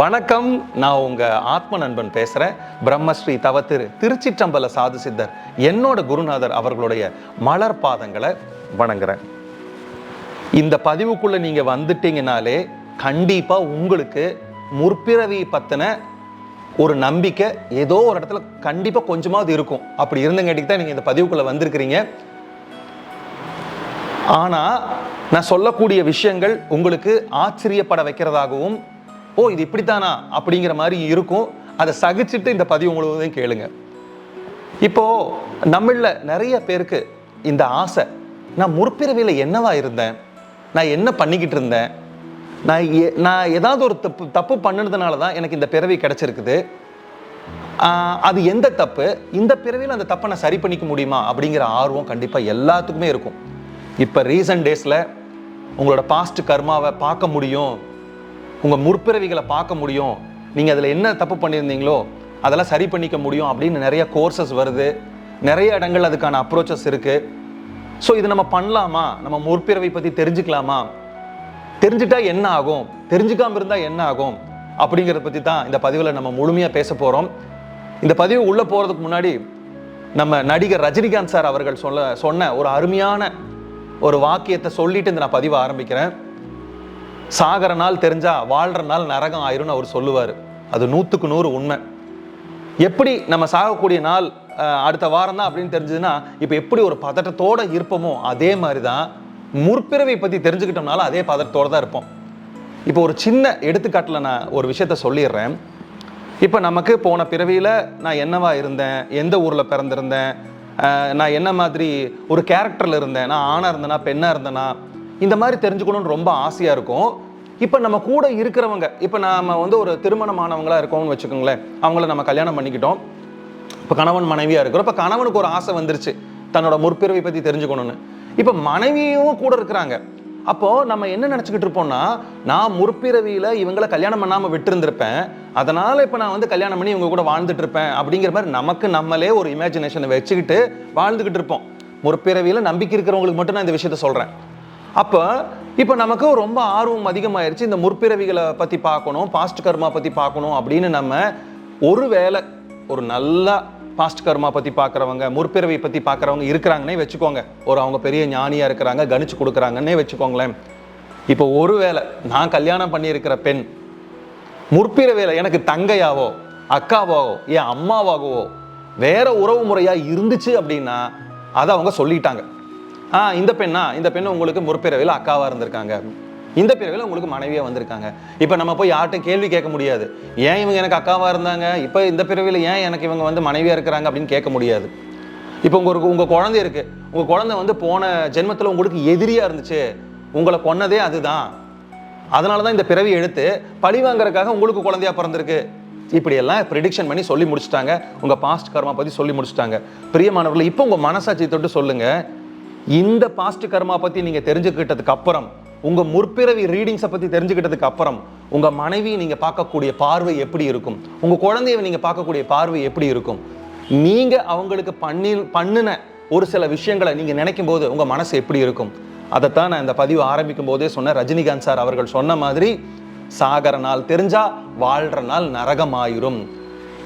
வணக்கம். நான் உங்க ஆத்ம நண்பன் பேசுறேன். பிரம்மஸ்ரீ தவத்திரு திருச்சிற்றம்பல சாது சித்தர் என்னோட குருநாதர் அவர்களுடைய மலர் பாதங்களை வணங்குறேன். இந்த பதிவுக்குள்ள நீங்க வந்துட்டீங்கனாலே கண்டிப்பா உங்களுக்கு முற்பிறவி பத்தின ஒரு நம்பிக்கை ஏதோ ஒரு இடத்துல கண்டிப்பா கொஞ்சமாவது இருக்கும். அப்படி இருந்தங்காட்டிக்கு தான் நீங்க இந்த பதிவுக்குள்ள வந்திருக்கிறீங்க. ஆனா நான் சொல்லக்கூடிய விஷயங்கள் உங்களுக்கு ஆச்சரியப்பட வைக்கிறதாகவும் ஓ இது இப்படித்தானா? அப்படிங்கிற மாதிரி இருக்கும். அதை சகிச்சுட்டு இந்த பதிவு முழுவதும் கேளுங்க. இப்போ நம்மள நிறைய பேருக்கு இந்த ஆசை நான் முற்பிறவியில் என்னவா இருந்தேன்? நான் என்ன பண்ணிக்கிட்டு இருந்தேன்? நான் நான் ஏதாவது ஒரு தப்பு தப்பு பண்ணுனதுனால தான் எனக்கு இந்த பிறவி கிடச்சிருக்குது. அது எந்த தப்பு? இந்த பிறவியில் அந்த தப்பை நான் சரி பண்ணிக்க முடியுமா? அப்படிங்கிற ஆர்வம் கண்டிப்பாக எல்லாத்துக்குமே இருக்கும். இப்போ ரீசன்ட் டேஸில் உங்களோட பாஸ்ட் கர்மாவை பார்க்க முடியும். உங்கள் முற்பிறவிகளை பார்க்க முடியும். நீங்கள் அதில் என்ன தப்பு பண்ணியிருந்தீங்களோ அதெல்லாம் சரி பண்ணிக்க முடியும் அப்படின்னு நிறைய கோர்சஸ் வருது. நிறைய இடங்கள் அதுக்கான அப்ரோச்சஸ் இருக்குது ஸோ இது நம்ம பண்ணலாமா? நம்ம முற்பிறவை பற்றி தெரிஞ்சுக்கலாமா? தெரிஞ்சுட்டா என்ன ஆகும்? தெரிஞ்சுக்காமல் இருந்தால் என்ன ஆகும்? அப்படிங்கிறத பற்றி தான் இந்த பதிவில் நம்ம முழுமையாக பேச போகிறோம் இந்த பதிவு உள்ளே போகிறதுக்கு முன்னாடி நம்ம நடிகர் ரஜினிகாந்த் சார் அவர்கள் சொல்ல சொன்ன ஒரு அருமையான ஒரு வாக்கியத்தை சொல்லிட்டு இந்த நான் பதிவை ஆரம்பிக்கிறேன். சாகர நாள் தெரிஞ்சா வாழ்கிற நாள் நரகம் ஆயிரும்னு அவர் சொல்லுவார். அது நூற்றுக்கு நூறு உண்மை. எப்படி நம்ம சாகக்கூடிய நாள் அடுத்த வாரம் தான் அப்படின்னு தெரிஞ்சதுன்னா இப்போ எப்படி ஒரு பதட்டத்தோட இருப்போமோ அதே மாதிரி தான் முற்பிறவை பற்றி தெரிஞ்சுக்கிட்டோம்னால அதே பதட்டத்தோடு தான் இருப்போம். இப்போ ஒரு சின்ன எடுத்துக்காட்டில் நான் ஒரு விஷயத்த சொல்லிடுறேன். இப்போ நமக்கு போன பிறவியில் நான் என்னவா இருந்தேன் எந்த ஊரில் பிறந்திருந்தேன் நான் என்ன மாதிரி ஒரு கேரக்டரில் இருந்தேன் நான் ஆணாக இருந்தேனா பெண்ணாக இருந்தேனா இந்த மாதிரி தெரிஞ்சுக்கணும்னு ரொம்ப ஆசையாக இருக்கும். இப்போ நம்ம கூட இருக்கிறவங்க இப்போ நாம வந்து ஒரு திருமணமானவங்களாக இருக்கோம்னு வச்சுக்கோங்களேன் அவங்கள நம்ம கல்யாணம் பண்ணிக்கிட்டோம். இப்போ கணவன் மனைவியாக இருக்கிறோம். இப்போ கணவனுக்கு ஒரு ஆசை வந்துருச்சு தன்னோட முற்பிறவை பற்றி தெரிஞ்சுக்கணும்னு. இப்போ மனைவியும் கூட இருக்கிறாங்க. அப்போது நம்ம என்ன நினச்சிக்கிட்டு இருப்போம்னா நான் முற்பிறவியில் இவங்கள கல்யாணம் பண்ணாமல் விட்டுருந்துருப்பேன். அதனால் இப்போ நான் வந்து கல்யாணம் பண்ணி இவங்க கூட வாழ்ந்துட்டு இருப்பேன் அப்படிங்கிற மாதிரி நமக்கு நம்மளே ஒரு இமேஜினேஷனை வச்சுக்கிட்டு வாழ்ந்துக்கிட்டு இருப்போம். முற்பிறவியில் நம்பிக்கை இருக்கிறவங்களுக்கு மட்டும் நான் இந்த விஷயத்த சொல்கிறேன் அப்போ இப்போ நமக்கு ரொம்ப ஆர்வம் அதிகமாயிருச்சு இந்த முற்பிறவிகளை பற்றி பார்க்கணும் பாஸ்ட் கர்மா பற்றி பார்க்கணும் அப்படின்னு நம்ம ஒரு வேளை ஒரு நல்ல பாஸ்ட் கர்மா பற்றி பார்க்குறவங்க முற்பிறவை பற்றி பார்க்குறவங்க இருக்கிறாங்கன்னே வச்சுக்கோங்க. ஒரு அவங்க பெரிய ஞானியாக இருக்கிறாங்க கணிச்சு கொடுக்குறாங்கன்னே வச்சுக்கோங்களேன். இப்போ ஒரு வேளை நான் கல்யாணம் பண்ணியிருக்கிற பெண் முற்பிறவையில் எனக்கு தங்கையாவோ அக்காவாகவோ என் அம்மாவாகவோ வேற உறவு முறையாக இருந்துச்சு அப்படின்னா அதை அவங்க சொல்லிட்டாங்க. ஆ இந்த பெண்ணா? இந்த பெண் உங்களுக்கு முற்பிறவையில் அக்காவாக இருந்திருக்காங்க. இந்த பிறவியில் உங்களுக்கு மனைவியாக வந்திருக்காங்க. இப்போ நம்ம போய் யார்கிட்டும் கேள்வி கேட்க முடியாது. ஏன் இவங்க எனக்கு அக்காவாக இருந்தாங்க? இப்போ இந்த பிறவியில் ஏன் எனக்கு இவங்க வந்து மனைவியாக இருக்கிறாங்க அப்படின்னு கேட்க முடியாது. இப்போ உங்களுக்கு உங்கள் குழந்தை இருக்குது உங்கள் குழந்தை வந்து போன ஜென்மத்தில் உங்களுக்கு எதிரியாக இருந்துச்சு. உங்களை கொன்னதே அதுதான். அதனால தான் இந்த பிறவி எடுத்து பழி வாங்குறதுக்காக உங்களுக்கு குழந்தையா பிறந்திருக்கு. இப்படியெல்லாம் ப்ரிடிக்ஷன் பண்ணி சொல்லி முடிச்சுட்டாங்க. உங்கள் பாஸ்ட் கர்மா பற்றி சொல்லி முடிச்சிட்டாங்க. பிரியமானவர்கள் இப்போ உங்கள் மனசாட்சி தொட்டு சொல்லுங்கள் இந்த பாஸ்ட் கர்மா பற்றி நீங்கள் தெரிஞ்சுக்கிட்டதுக்கு அப்புறம் உங்கள் முற்பிறவி ரீடிங்ஸை பற்றி தெரிஞ்சுக்கிட்டதுக்கு அப்புறம் உங்கள் மனைவி நீங்கள் பார்க்கக்கூடிய பார்வை எப்படி இருக்கும்? உங்கள் குழந்தைய நீங்கள் பார்க்கக்கூடிய பார்வை எப்படி இருக்கும்? நீங்கள் அவங்களுக்கு பண்ணி பண்ணின ஒரு சில விஷயங்களை நீங்கள் நினைக்கும் போது உங்கள் மனசு எப்படி இருக்கும்? அதைத்தான் நான் இந்த பதிவு ஆரம்பிக்கும் போதே சொன்ன ரஜினிகாந்த் சார் அவர்கள் சொன்ன மாதிரி சாகர நாள் தெரிஞ்சா வாழ்கிற நாள் நரகமாயிரும்.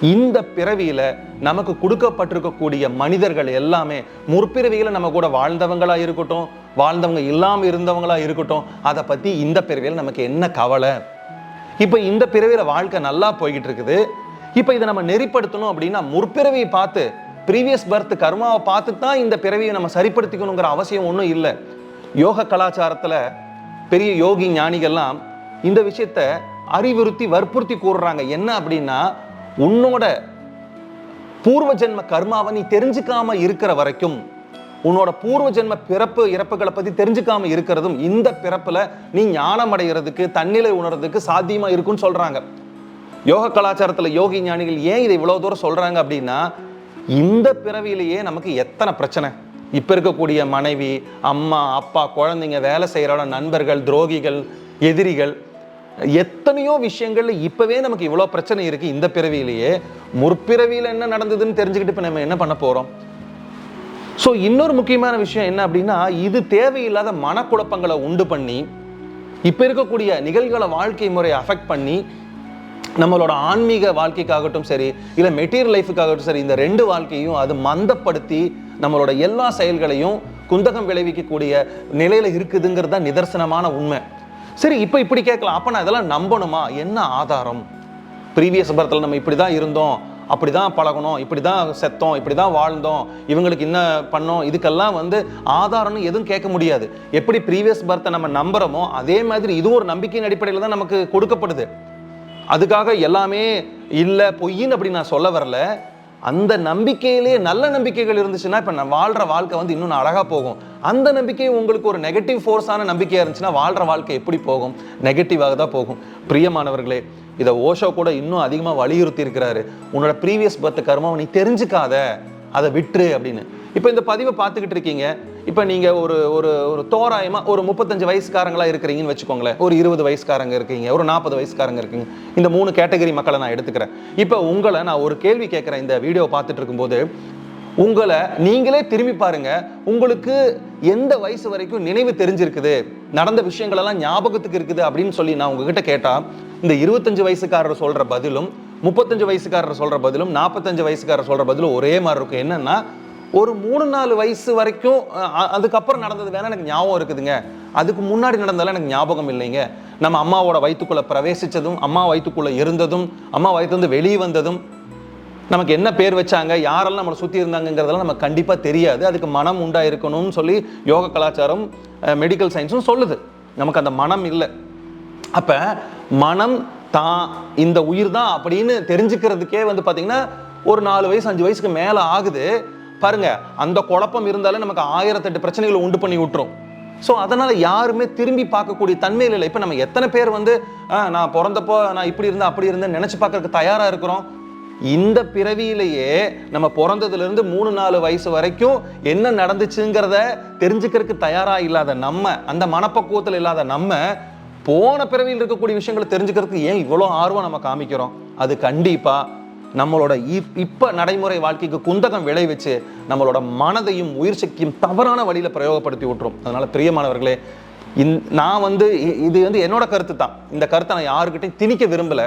இந்த பிறவியில நமக்கு கொடுக்கப்பட்டிருக்கக்கூடிய மனிதர்கள் எல்லாமே முற்பிறவியில நம்ம கூட வாழ்ந்தவங்களா இருக்கட்டும் வாழ்ந்தவங்க இல்லாம இருந்தவங்களா இருக்கட்டும் அதை பத்தி இந்த பிறவியில நமக்கு என்ன கவலை? இப்போ இந்த பிறவியில வாழ்க்கை நல்லா போய்கிட்டு இருக்குது இப்போ இதை நம்ம நெறிப்படுத்தணும் அப்படின்னா முற்பிறவியை பார்த்து ப்ரீவியஸ் பர்த் கர்மாவை பார்த்து தான் இந்த பிறவியை நம்ம சரிப்படுத்திக்கணுங்கிற அவசியம் ஒன்றும் இல்லை. யோக கலாச்சாரத்தில் பெரிய யோகி ஞானிகள்லாம் இந்த விஷயத்த அறிவுறுத்தி வற்புறுத்தி கூறுறாங்க. என்ன அப்படின்னா உன்னோட பூர்வ ஜென்ம கர்மாவை நீ தெரிஞ்சுக்காம இருக்கிற வரைக்கும் உன்னோட பூர்வ ஜென்ம பிறப்பு இறப்புகளை பத்தி தெரிஞ்சுக்காம இருக்கிறதும் இந்த பிறப்புல நீ ஞானம் அடைகிறதுக்கு தன்னிலை உணர்றதுக்கு சாத்தியமா இருக்கும்னு சொல்றாங்க. யோக கலாச்சாரத்துல யோகி ஞானிகள் ஏன் இதை இவ்வளவு தூரம் சொல்றாங்க அப்படின்னா இந்த பிறவியிலேயே நமக்கு எத்தனை பிரச்சனை? இப்போ இருக்கக்கூடிய மனைவி அம்மா அப்பா குழந்தைங்க வேலை செய்கிற நண்பர்கள் துரோகிகள் எதிரிகள் எத்தனையோ விஷயங்கள்ல இப்பவே நமக்கு இவ்வளோ பிரச்சனை இருக்கு இந்த பிறவியிலேயே. முற்பிறவியில் என்ன நடந்ததுன்னு தெரிஞ்சுக்கிட்டு இப்போ நம்ம என்ன பண்ண போறோம்? ஸோ இன்னொரு முக்கியமான விஷயம் என்ன அப்படின்னா இது தேவையில்லாத மனக்குழப்பங்களை உண்டு பண்ணி இப்போ இருக்கக்கூடிய நிகழ்கால வாழ்க்கை முறையை அஃபெக்ட் பண்ணி நம்மளோட ஆன்மீக வாழ்க்கைக்காகட்டும் சரி இல்லை மெட்டீரியல் லைஃபுக்காகட்டும் சரி இந்த ரெண்டு வாழ்க்கையும் அது மந்தப்படுத்தி நம்மளோட எல்லா செயல்களையும் குந்தகம் விளைவிக்கக்கூடிய நிலையில் இருக்குதுங்கிறது தான் நிதர்சனமான உண்மை. சரி இப்போ இப்படி கேட்கலாம். அப்போ நான் இதெல்லாம் நம்பணுமா? என்ன ஆதாரம்? ப்ரீவியஸ் பர்த்தில் நம்ம இப்படி தான் இருந்தோம். அப்படி தான் பழகணும் இப்படி தான் செத்தோம். இப்படி தான் வாழ்ந்தோம். இவங்களுக்கு என்ன பண்ணோம்? இதுக்கெல்லாம் வந்து ஆதாரம்னு எதுவும் கேட்க முடியாது. எப்படி ப்ரீவியஸ் பர்த்தை நம்ம நம்புறோமோ அதே மாதிரி இதுவும் ஒரு நம்பிக்கையின் அடிப்படையில் தான் நமக்கு கொடுக்கப்படுது. அதுக்காக எல்லாமே இல்லை பொய்ன்னு அப்படி நான் சொல்ல வரல. அந்த நம்பிக்கையிலேயே நல்ல நம்பிக்கைகள் இருந்துச்சுன்னா இப்போ நான் வாழ்ற வாழ்க்கை வந்து இன்னும் அழகாக போகும். அந்த நம்பிக்கை உங்களுக்கு ஒரு நெகட்டிவ் ஃபோர்ஸான நம்பிக்கையாக இருந்துச்சுன்னா வாழ்கிற வாழ்க்கை எப்படி போகும்? நெகட்டிவாக தான் போகும். பிரியமானவர்களே இதை ஓஷோ கூட இன்னும் அதிகமாக வலியுறுத்தி இருக்கிறாரு உன்னோட ப்ரீவியஸ் பர்த் கர்மாவை நீ தெரிஞ்சுக்காத. அதை விட்டுரு அப்படின்னு. இப்போ இந்த பதிவை பார்த்துக்கிட்டு இருக்கீங்க. இப்போ நீங்கள் ஒரு ஒரு ஒரு தோராயமாக ஒரு முப்பத்தஞ்சு வயசுக்காரங்களாக இருக்கிறீங்கன்னு வச்சுக்கோங்களேன். ஒரு இருபது வயசுக்காரங்க இருக்கீங்க ஒரு நாற்பது வயசுக்காரங்க இருக்கீங்க. இந்த மூணு கேட்டகரி மக்களை நான் எடுத்துக்கிறேன். இப்போ உங்களை நான் ஒரு கேள்வி கேட்குறேன் இந்த வீடியோ பார்த்துட்டு இருக்கும்போது. உங்களை நீங்களே திரும்பி பாருங்க. உங்களுக்கு எந்த வயசு வரைக்கும் நினைவு தெரிஞ்சிருக்குது? நடந்த விஷயங்களெல்லாம் ஞாபகத்துக்கு இருக்குது அப்படின்னு சொல்லி நான் உங்ககிட்ட கேட்டால் இந்த இருபத்தஞ்சு வயசுக்காரர் சொல்கிற பதிலும் முப்பத்தஞ்சு வயசுக்காரர் சொல்கிற பதிலும் நாற்பத்தஞ்சு வயசுக்காரர் சொல்கிற பதிலும் ஒரே மாதிரி இருக்கும். என்னென்னா ஒரு மூணு நாலு வயசு வரைக்கும் அதுக்கப்புறம் நடந்தது வேணால் எனக்கு ஞாபகம் இருக்குதுங்க. அதுக்கு முன்னாடி நடந்ததெல்லாம் எனக்கு ஞாபகம் இல்லைங்க. நம்ம அம்மாவோட வயிற்றுக்குள்ளே பிரவேசித்ததும் அம்மா வயிற்றுக்குள்ளே இருந்ததும் அம்மா வயிற்றுலேருந்து வெளியே வந்ததும் நமக்கு என்ன பேர் வச்சாங்க யாரெல்லாம் நம்மளை சுற்றி இருந்தாங்கங்கிறதெல்லாம் நமக்கு கண்டிப்பாக தெரியாது. அதுக்கு மனம் உண்டாயிருக்கணும்னு சொல்லி யோக கலாச்சாரம் மெடிக்கல் சயின்ஸும் சொல்லுது. நமக்கு அந்த மனம் இல்லை. அப்போ மனம் தான் இந்த உயிர் தான் அப்படின்னு தெரிஞ்சுக்கிறதுக்கே வந்து பார்த்தீங்கன்னா ஒரு நாலு வயசு அஞ்சு வயசுக்கு மேலே ஆகுது. பாருங்க அந்த குழப்பம் இருந்தாலே நமக்கு ஆயிரத்தெட்டு பிரச்சனைகளை உண்டு பண்ணி விட்டுரும். ஸோ அதனால் யாருமே திரும்பி பார்க்கக்கூடிய தன்மையில் இல்லை. இப்போ நம்ம எத்தனை பேர் வந்து "ஆ, நான் பிறந்தப்போ நான் இப்படி இருந்தேன் அப்படி இருந்தேன் நினச்சி பார்க்கறதுக்கு தயாராக இருக்கிறோம்? இந்த பிறவியிலேயே நம்ம பிறந்ததுலேருந்து மூணு நாலு வயசு வரைக்கும் என்ன நடந்துச்சுங்கிறத தெரிஞ்சுக்கிறதுக்கு தயாராக இல்லாத நம்ம அந்த மனப்பக்குவத்தில் இல்லாத நம்ம போன பிறவியில் இருக்கக்கூடிய விஷயங்களை தெரிஞ்சுக்கிறதுக்கு ஏன் இவ்வளோ ஆர்வம் நம்ம காமிக்கிறோம்? அது கண்டிப்பாக நம்மளோட இப்போ நடைமுறை வாழ்க்கைக்கு குந்தகம் விளைவிச்சு நம்மளோட மனதையும் உயிர் சக்தியும் தவறான வழியில் பிரயோகப்படுத்தி விட்டுரும். அதனால் பிரியமானவர்களே இந் நான் வந்து இது வந்து என்னோட கருத்து தான். இந்த கருத்தை நான் யாருக்கிட்டையும் திணிக்க விரும்பலை.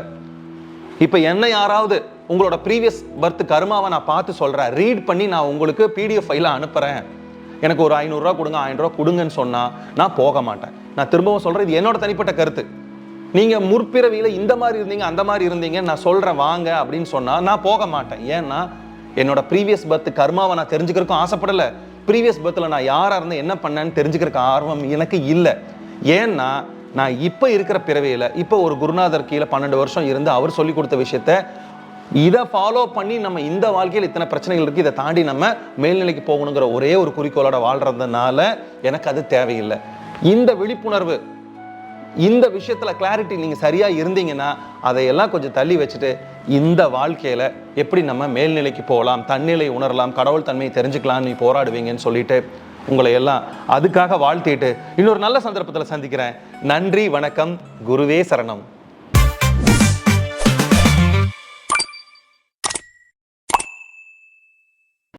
இப்போ என்ன யாராவது உங்களோட ப்ரீவியஸ் பர்த் கருமாவை நான் பார்த்து சொல்கிறேன் ரீட் பண்ணி நான் உங்களுக்கு பிடிஎஃப் ஃபைலாக அனுப்புகிறேன் எனக்கு ஒரு ஐநூறுரூவா கொடுங்க ஆயிரம் ரூபா கொடுங்கன்னு சொன்னால் நான் போக மாட்டேன். நான் திரும்பவும் சொல்கிறேன் இது என்னோட தனிப்பட்ட கருத்து. நீங்கள் முற்பிறவியில் இந்த மாதிரி இருந்தீங்க அந்த மாதிரி இருந்தீங்க நான் சொல்கிறேன் வாங்க அப்படின்னு சொன்னால் நான் போக மாட்டேன். ஏன்னா என்னோட ப்ரீவியஸ் பர்த் கர்மாவை நான் தெரிஞ்சுக்கிறக்கும் ஆசைப்படலை. ப்ரீவியஸ் பர்த்தில் நான் யாராக இருந்தேன் என்ன பண்ணேன்னு தெரிஞ்சுக்கிறக்கு ஆர்வம் எனக்கு இல்லை. ஏன்னா நான் இப்போ இருக்கிற பிறவியில் இப்போ ஒரு குருநாதர் கீழே பன்னெண்டு வருஷம் இருந்து அவர் சொல்லி கொடுத்த விஷயத்த இதை ஃபாலோ பண்ணி நம்ம இந்த வாழ்க்கையில் இத்தனை பிரச்சனைகள் இருக்குது இதை தாண்டி நம்ம மேல்நிலைக்கு போகணுங்கிற ஒரே ஒரு குறிக்கோளோட வாழ்றதுனால எனக்கு அது தேவையில்லை. இந்த விழிப்புணர்வு இந்த விஷயத்தில் கிளாரிட்டி நீங்கள் சரியாக இருந்தீங்கன்னா அதையெல்லாம் கொஞ்சம் தள்ளி வச்சுட்டு இந்த வாழ்க்கையில் எப்படி நம்ம மேல்நிலைக்கு போகலாம் தன்னிலை உணரலாம் கடவுள் தன்மையை தெரிஞ்சுக்கலாம் நீ போராடுவீங்கன்னு சொல்லிட்டு உங்களை எல்லாம் அதுக்காக வாழ்த்திட்டு இன்னொரு நல்ல சந்தர்ப்பத்தில் சந்திக்கிறேன். நன்றி வணக்கம் குருவே சரணம்.